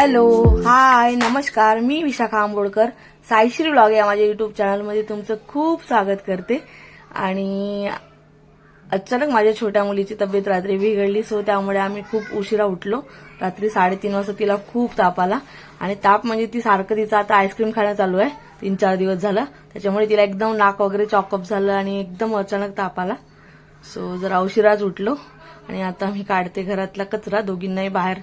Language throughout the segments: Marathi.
हॅलो हाय नमस्कार. मी विशाखा आंबोडकर. साईश्री ब्लॉग या माझ्या युट्यूब चॅनलमध्ये तुमचं खूप स्वागत करते. आणि अचानक माझ्या छोट्या मुलीची तब्येत रात्री बिघडली सो त्यामुळे आम्ही खूप उशिरा उठलो. रात्री साडेतीन वाजता तिला खूप ताप आला. आणि ताप म्हणजे ती सारखं तिचं आता आईस्क्रीम खाणं चालू आहे. तीन चार दिवस झालं. त्याच्यामुळे तिला एकदम नाक वगैरे चॉकअप झालं आणि एकदम अचानक ताप आला. सो जरा उशिराच उठलो. आणि आता मी काढते घरातला कचरा. दोघींनाही बाहेर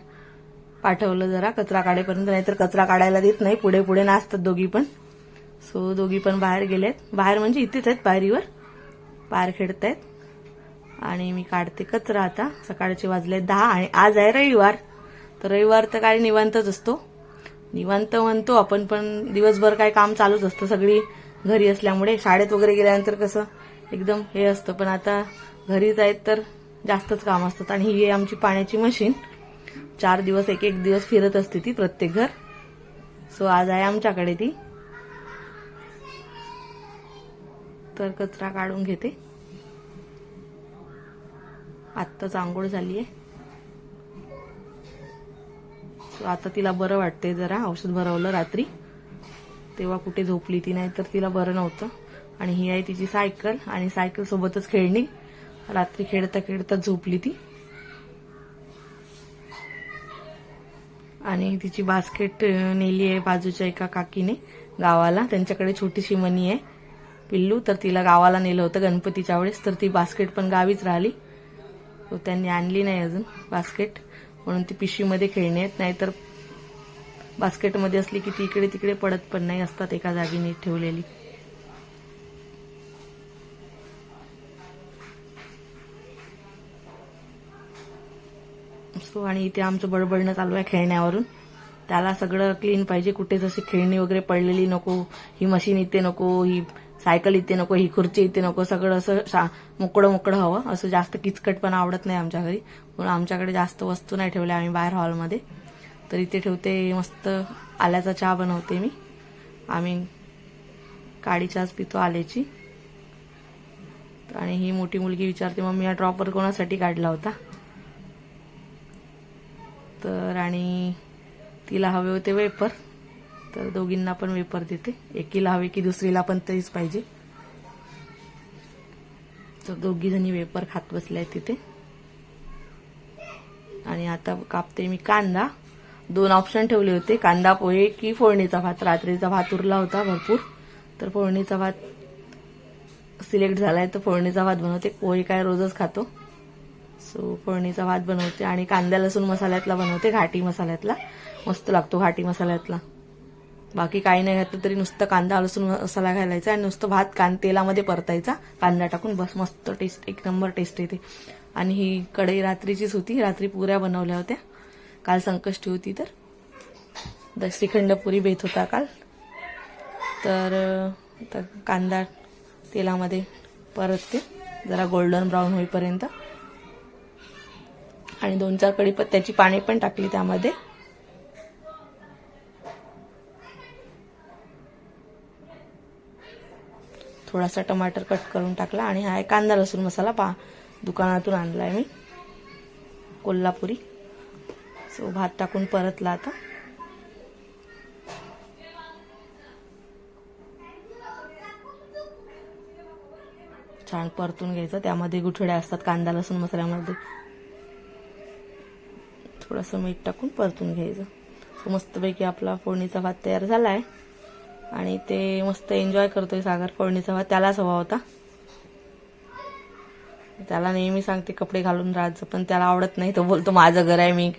पाठवलं जरा कचरा काढेपर्यंत नाहीतर कचरा काढायला देत नाही. पुढे पुढे नाचतात दोघी पण. सो दोघी पण बाहेर गेलेत. बाहेर म्हणजे इथेच आहेत पायरीवर. बाहेर खेळतायत आणि मी काढते कचरा आता. सकाळचे वाजले दहा आणि आज आहे रविवार. तर रविवार तर काय निवांतच असतो. निवांत म्हणतो आपण पण दिवसभर काय काम चालूच असतं. सगळी घरी असल्यामुळे शाळेत वगैरे गेल्यानंतर कसं एकदम हे असतं. पण आता घरीच आहेत तर जास्तच काम असतात. आणि ही आहे आमची पाण्याची मशीन. चार दिवस एक एक दिवस फिरत असते ती प्रत्येक घर. सो आज आहे आमच्याकडे ती. तर कचरा काढून घेते. आत्ताच आंघोळ झालीये. सो आता तिला बरं वाटते जरा औषध भरवलं रात्री. तेव्हा कुठे झोपली ती नाही तर तिला बरं नव्हतं. आणि ही आहे तिची सायकल आणि सायकल सोबतच खेळणी. रात्री खेळता खेळता झोपली ती. आणि तिची बास्केट नेली आहे बाजूच्या एका काकीने गावाला. त्यांच्याकडे छोटीशी मनी आहे. पिल्लू तर तिला गावाला नेलं होतं गणपतीच्या वेळेस तर ती बास्केट पण गावीच राहिली. त्यांनी आणली नाही अजून बास्केट. म्हणून ती पिशवीमध्ये खेळणी आहेत. नाहीतर बास्केटमध्ये असली की ती इकडे तिकडे पडत पण नाही असतात एका जागी नीट ठेवलेली. सो आणि इथे आमचं बडबडणं चालू आहे खेळण्यावरून. त्याला सगळं क्लीन पाहिजे. कुठे जशी खेळणी वगैरे पडलेली नको ही मशीन इथे नको ही सायकल इथे नको ही खुर्ची इथे नको सगळं असं शा- मोकळं मोकळं हवं. असं जास्त किचकट पण आवडत नाही आमच्या घरी. म्हणून आमच्याकडे जास्त वस्तू नाही ठेवल्या आम्ही बाहेर हॉलमध्ये. तर इथे ठेवते मस्त आल्याचा चहा बनवते मी. आम्ही काळी चहाच पितो आल्याची. आणि ही मोठी मुलगी विचारते मम्मी हा ड्रॉपर कोणासाठी काढला होता? तर आणि तिला हवे होते वेपर तर दोघींना पण वेपर देते. एकीला हवे की दुसरीला पण तरीच पाहिजे. तर दोघी जणी वेपर खात बसल्या आहेत तिथे. आणि आता कापते मी कांदा. दोन ऑप्शन ठेवले होते. कांदा पोहे की फोडणीचा भात. रात्रीचा भात उरला होता भरपूर. तर फोडणीचा भात सिलेक्ट झालाय तर फोडणीचा भात बनवते. पोहे काय रोजच खातो. सो फोडणीचा भात बनवते आणि कांदा लसूण मसाल्यातला बनवते घाटी मसाल्यातला. मस्त लागतो घाटी मसाल्यातला. बाकी काही नाही घातलं तरी नुसतं कांदा लसूण मसाला घालायचा आणि नुसतं भात कां तेलामध्ये परतायचा. कांदा टाकून बस मस्त टेस्ट एक नंबर टेस्ट येते. आणि ही कढई रात्रीचीच होती रात्री पुऱ्या बनवल्या होत्या. काल संकष्टी होती तर. द- श्रीखंड पुरी बेत होता काल. तर कांदा तेलामध्ये परतते. जरा गोल्डन ब्राऊन होईपर्यंत. आणि दोन चार कढीपत्त्याची पाने पण टाकली त्यामध्ये. थोडासा टमाटर कट करून टाकला आणि हा आहे कांदा लसूण मसाला पा दुकानातून आणलाय मी कोल्हापुरी. सो भात टाकून परतला आता. छान परतून घ्यायचं. त्यामध्ये गुठड्या असतात कांदा लसूण मसाल्यामध्ये. थोडंसं मीठ टाकून परतून घ्यायचं. सो मस्तपैकी आपला फोडणीचा भात तयार झाला आहे आणि ते मस्त एन्जॉय करतोय सागर फोडणीचा भात. त्यालाच हवा होता. त्याला नेहमी सांगते कपडे घालून राहायचं पण त्याला आवडत नाही. तो बोलतो माझं घर आहे मी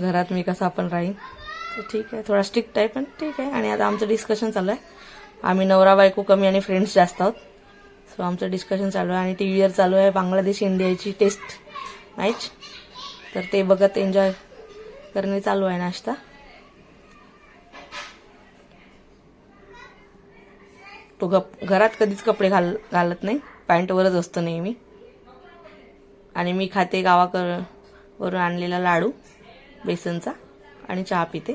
घरात मी कसा आपण राहीन. तर ठीक आहे थोडा स्ट्रिक्ट आहे पण ठीक आहे. आणि आता आमचं डिस्कशन चालू आहे. आम्ही नवरा बायको कमी आणि फ्रेंड्स जास्त आहोत. सो आमचं डिस्कशन चालू आहे आणि टी व्हीवर चालू आहे बांगलादेश इंडियाची टेस्ट मॅच तर ते बघत एन्जॉय करणे चालू आहे नाश्ता. तो गप घरात कधीच कपडे घाल घालत नाही. पॅन्टवरच असतो नेहमी. आणि मी खाते गावाकर वरून आणलेला लाडू बेसनचा आणि चहा पिते.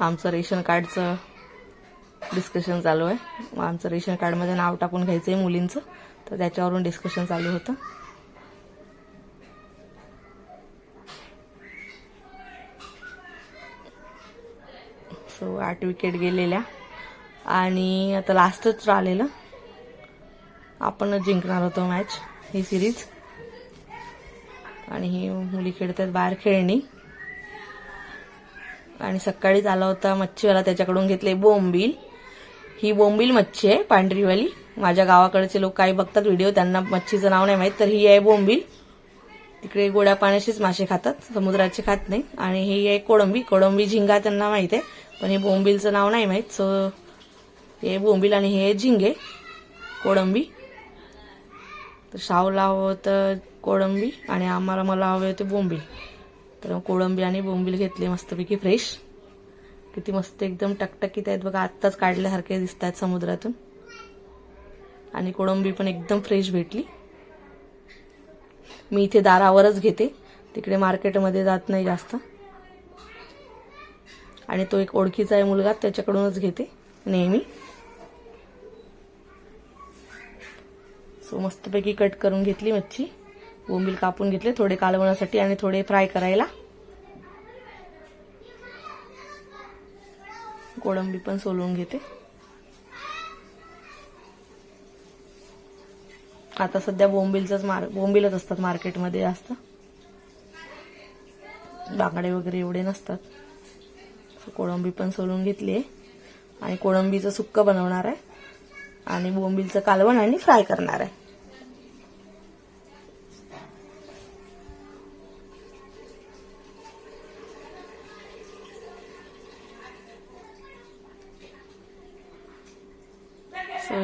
आमचं रेशन कार्डचं डिस्कशन चालू आहे. आमचं रेशन कार्डमध्ये नाव टाकून घ्यायचं आहे मुलींचं. तर त्याच्यावरून डिस्कशन चालू होतं. सो आठ विकेट गेलेल्या. आणि आता लास्टच राहिलेलं. आपणच जिंकणार होतो मॅच ही सिरीज आणि ही मुली खेळतात बाहेर खेळणी. आणि सकाळीच आला होता मच्छीवाला त्याच्याकडून घेतले बोंबील. ही बोंबील मच्छी आहे पांढरीवाली. माझ्या गावाकडचे लोक काही बघतात व्हिडिओ त्यांना मच्छीचं नाव नाही माहीत तर ही आहे बोंबील. तिकडे गोड्या पाण्याचेच मासे खातात समुद्राचे खात नाही. आणि ही आहे कोळंबी कोळंबी झिंगा त्यांना माहीत आहे पण हे बोंबीलचं नाव नाही माहीत सो हे बोंबील आणि हे झिंगे कोळंबी. तर शावला हवं होतं कोळंबी आणि आम्हाला मला हवे होते बोंबील. तर कोळंबी आणि बोंबील घेतले मस्तपैकी फ्रेश किती मस्त एकदम टकटकीत आहेत बघा आत्ताच काढल्यासारखे दिसत आहेत समुद्रातून. आणि कोळंबी पण एकदम फ्रेश भेटली. मी इथे दारावरच घेते. तिकडे मार्केटमध्ये जात नाही जास्त. आणि तो एक ओळखीचा आहे मुलगा त्याच्याकडूनच घेते नेहमी. सो मस्तपैकी कट करून घेतली मच्छी. बोंबील कापून घेतले थोडे कालवण्यासाठी आणि थोडे फ्राय करायला. कोळंबी पण सोलून घेते. आता सध्या बोंबीलच मार बोंबीलच असतात मार्केटमध्ये जास्त. बांगडे वगैरे एवढे नसतात. कोळंबी पण सोलून घेतली आहे. आणि कोळंबीचं सुक्क बनवणार आहे. आणि बोंबीलचं कालवण आणि फ्राय करणार आहे.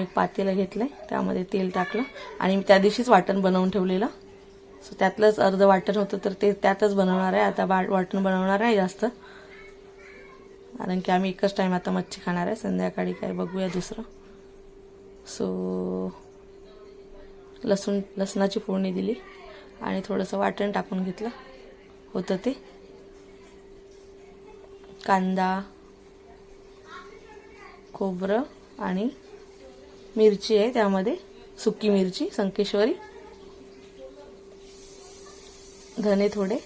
एक पातेलं घेतलंय त्यामध्ये तेल टाकलं आणि मी त्या दिवशीच वाटण बनवून ठेवलेलं. सो त्यातलंच अर्ध वाटण होतं तर ते त्यातच बनवणार आहे. आता बाट वाटण बनवणार आहे जास्त. कारण की आम्ही एकच टाईम आता मच्छी खाणार आहे. संध्याकाळी काय बघूया दुसरं. सो लसूण लसणाची फोडणी दिली आणि थोडंसं वाटण टाकून घेतलं. होतं ते. कांदा खोबरं आणि मिरची आहे त्यामध्ये. सुकी मिरची संकेश्वरी. धने थोडे.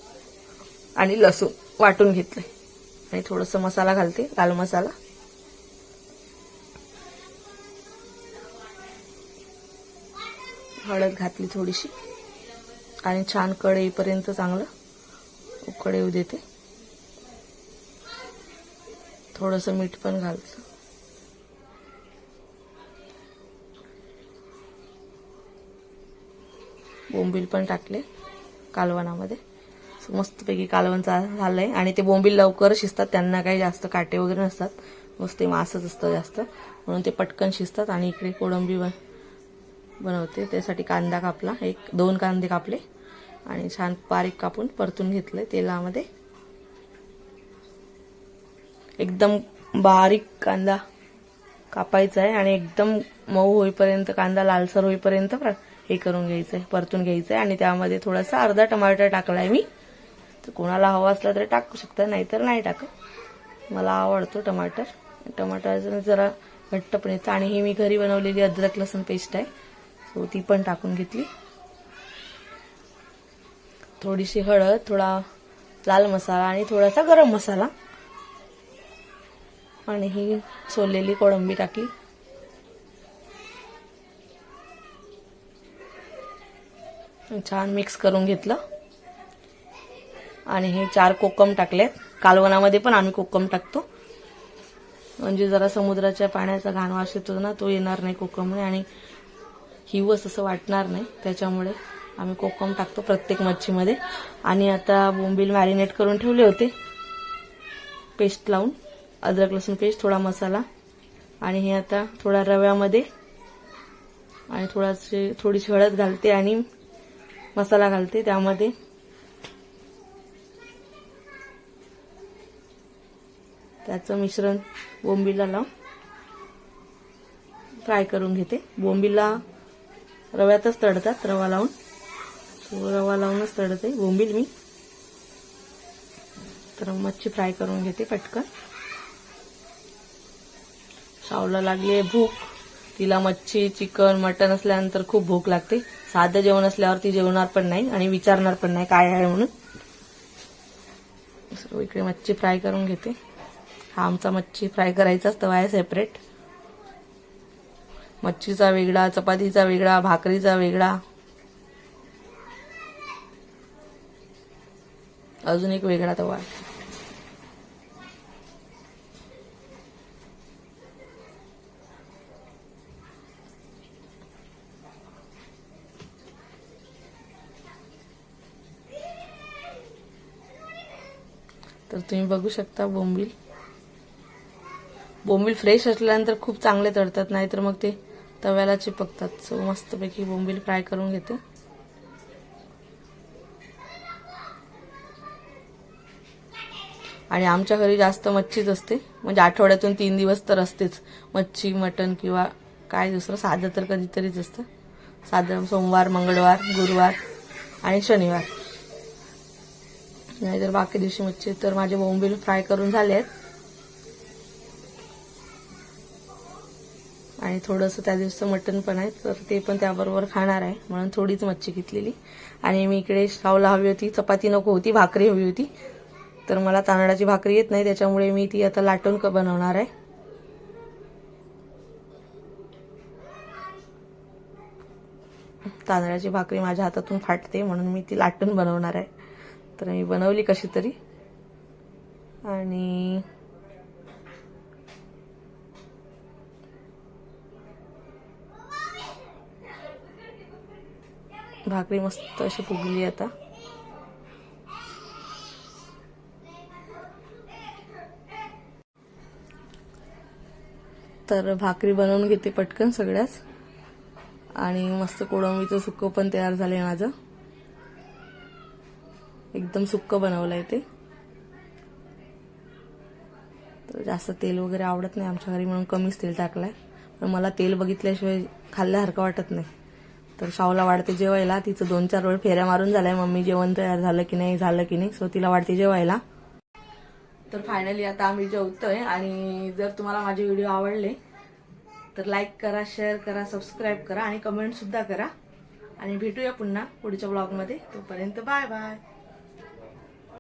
आणि लसूण वाटून घेतले आणि थोडंसं मसाला घालते लाल मसाला. हळद घातली थोडीशी. आणि छान कड येईपर्यंत चांगलं उकड येऊ देते. थोडंसं मीठ पण घालतं. बोंबील पण टाकले कालवणामध्ये मस्तपैकी कालवण चा- झालंय. आणि ते बोंबील लवकर शिजतात. त्यांना काही जास्त काटे वगैरे नसतात. मस्त मासच असतं जास्त. म्हणून ते पटकन शिजतात आणि इकडे कोळंबी बन बनवते. त्यासाठी कांदा कापला. एक दोन कांदे कापले. आणि छान बारीक कापून परतून घेतले तेलामध्ये. एकदम बारीक कांदा कापायचा आहे आणि एकदम मऊ होईपर्यंत कांदा लालसर होईपर्यंत हे करून घ्यायचंय परतून घ्यायचंय आणि त्यामध्ये थोडासा अर्धा टमाटर टाकलाय मी. तर कोणाला हवा असला तरी टाकू शकता नाहीतर नाही टाकत. मला आवडतो टमाटर. टमाटरचं जरा घट्ट पण येतं आणि ही मी घरी बनवलेली अद्रक लसूण पेस्ट आहे सो ती पण टाकून घेतली. थोडीशी हळद थोडा लाल मसाला आणि थोडासा गरम मसाला. आणि ही सोललेली कोळंबी टाकली. छान मिक्स करून घेतलं. आणि हे चार कोकम टाकलेत. कालवणामध्ये पण आम्ही कोकम टाकतो. म्हणजे जरा समुद्राच्या पाण्याचा घाण वास येतो ना तो येणार नाही कोकमने आणि हिवस असं वाटणार नाही. त्याच्यामुळे आम्ही कोकम टाकतो प्रत्येक मच्छीमध्ये. आणि आता बोंबील मॅरिनेट करून ठेवले होते. पेस्ट लावून. अद्रक लसूण पेस्ट थोडा मसाला. आणि हे आता थोडा रव्यामध्ये. आणि थोडाशी थोडीशी हळद घालते आणि मसाला घालते त्यामध्ये. त्याचं मिश्रण बोंबीला लावून फ्राय करून घेते. बोंबीला रव्यातच तडतात रवा लावून. रवा लावूनच तडते. बोंबील मी. तर मच्छी फ्राय करून घेते पटकन. शावला लागली आहे भूक. तिला मच्छी चिकन मटन असल्यानंतर खूप भूक लागते. साधं जेवण असल्यावर ती जेवणार पण नाही आणि विचारणार पण नाही काय आहे म्हणून. सर्व इकडे मच्छी फ्राय करून घेते. हा आमचा मच्छी फ्राय करायचाच तवा आहे सेपरेट मच्छीचा वेगळा चपातीचा वेगळा भाकरीचा वेगळा. अजून एक वेगळा तवा आहे. तर तुम्ही बघू शकता बोंबील. बोंबील फ्रेश असल्यानंतर खूप चांगले तळतात नाहीतर मग ते तव्याला चिपकतात. सो मस्तपैकी बोंबील फ्राय करून घेते. आणि आमच्या घरी जास्त मच्छीच असते. म्हणजे आठवड्यातून तीन दिवस तर असतेच. मच्छी मटण किंवा काय दुसरं साधं तर कधीतरीच असतं. साधं सोमवार मंगळवार गुरुवार आणि शनिवार. नाहीतर बाकी दिवशी मच्छी तर माझे बोंबील फ्राय करून झाले आहेत आणि थोडंसं त्या दिवसाचं मटण पण आहे तर ते पण त्याबरोबर खाणार आहे. म्हणून थोडीच मच्छी घेतलेली. आणि मी इकडे शावला हवी होती. चपाती नको होती भाकरी हवी होती. तर मला तांदळाची भाकरी येत नाही त्याच्यामुळे मी ती आता लाटून क- बनवणार आहे. तांदळाची भाकरी माझ्या हातातून फाटते म्हणून मी ती लाटून बनवणार आहे. तर मी बनवली कशी तरी. आणि भाकरी मस्त अशी फुगली आता. तर भाकरी बनवून घेते पटकन सगळ्याच. आणि मस्त कोळंबीचं सुकं पण तयार झालंय माझं. एकदम सुक्क बनवलंय ते. तर जास्त तेल वगैरे आवडत नाही आमच्या घरी म्हणून कमीच तेल टाकलंय. पण मला तेल बघितल्याशिवाय खाल्ल्यासारखं वाटत नाही. तर शावला वाढते जेवायला तिचं दोन चार वेळ फेऱ्या मारून झालाय मम्मी जेवण तयार झालं की नाही झालं की नाही सो तिला वाढते जेवायला. तर फायनली आता आम्ही जेवतोय आणि जर तुम्हाला माझे व्हिडिओ आवडले तर लाईक करा शेअर करा सबस्क्राईब करा आणि कमेंट सुद्धा करा. आणि भेटूया पुन्हा पुढच्या ब्लॉगमध्ये तोपर्यंत बाय बाय